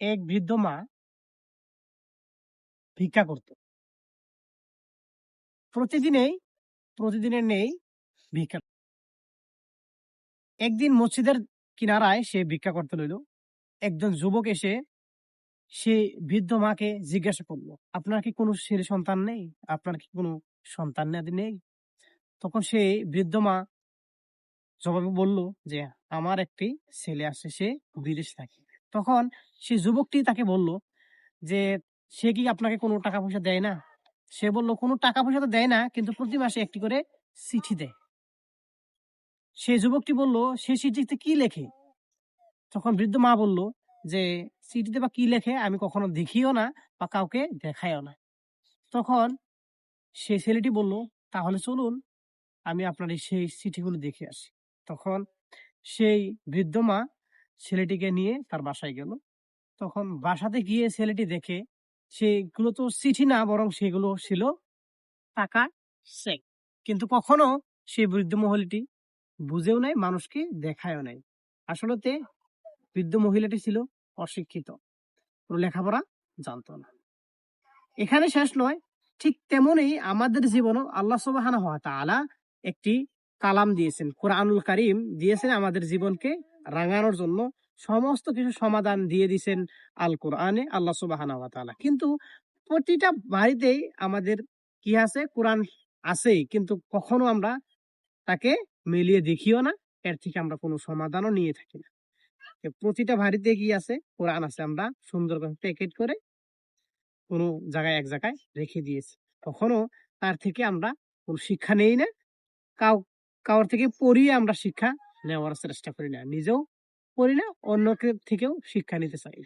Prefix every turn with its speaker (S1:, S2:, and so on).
S1: এক বৃদ্ধ মা ভিক্ষা করত। প্রতিদিনেই, প্রতিদিনের নেই ভিক্ষা। একদিন মসজিদের কিনারায় সে ভিক্ষা করতে লইল। একজন যুবক এসে সে বৃদ্ধ মাকে জিজ্ঞাসা করল, আপনার কি কোনো ছেলে সন্তান নেই? আপনার কি কোনো সন্তান নেই? তখন সে বৃদ্ধ মা জবাবে বলল যে, আমার একটি ছেলে আছে, সে বিদেশ থাকে। তখন সে যুবকটি তাকে বলল যে, সে কি আপনাকে কোনো টাকা পয়সা দেয় না? সে বলল, কোনো টাকা পয়সা তো দেয় না, কিন্তু প্রতি মাসে একটি করে চিঠি দেয়। সে যুবকটি বলল, সে চিঠিতে কি লেখে? তখন বৃদ্ধ মা বলল যে, চিঠিতে বা কি লেখে আমি কখনো দেখিও না বা কাউকে দেখাইও না। তখন সে ছেলেটি বলল, তাহলে চলুন, আমি আপনার সেই চিঠিগুলো দেখে আসি। তখন সেই বৃদ্ধ মা ছেলেটিকে নিয়ে তার বাসায় গেল। তখন বাসাতে গিয়ে ছেলেটি দেখে সেগুলো তো চিঠি না, বরং সেগুলো ছিল টাকা চেক। কিন্তু কখনো সেই বৃদ্ধ মহিলাটি বুঝেও নাই, মানুষকে দেখায়ও নাই। আসলতে বৃদ্ধ মহিলাটি ছিল অশিক্ষিত লেখাপড়া জানতো না। এখানে শেষ নয়, ঠিক তেমনই আমাদের জীবনও আল্লাহ সুবাহানা হওয়া তাআলা একটি কালাম দিয়েছেন, কোরআনুল করিম দিয়েছেন আমাদের জীবনকে রাঙানোর জন্য সমস্ত কিছু সমাধান দিয়ে দিয়েছেন আল কোরআনে আল্লাহ সুবাহানা কিন্তু প্রতিটা বাড়িতেই আমাদের কি আছে? কোরআন আছেই, কিন্তু কখনো আমরা তাকে মিলিয়ে দেখিও না, এর থেকে আমরা কোনো সমাধানও নিয়ে থাকি না। প্রতিটা বাড়িতে কি আছে? কোরআন আছে, আমরা সুন্দরভাবে প্যাকেট করে কোনো জায়গায়, এক জায়গায় রেখে দিয়েছি। কখনো তার থেকে আমরা কোনো শিক্ষা নেই না, কাউ, কারোর থেকে পড়িয়ে আমরা শিক্ষা নেওয়ার চেষ্টা করি না। নিজেও করি না অন্যকে থেকেও শিক্ষা নিতে চাই।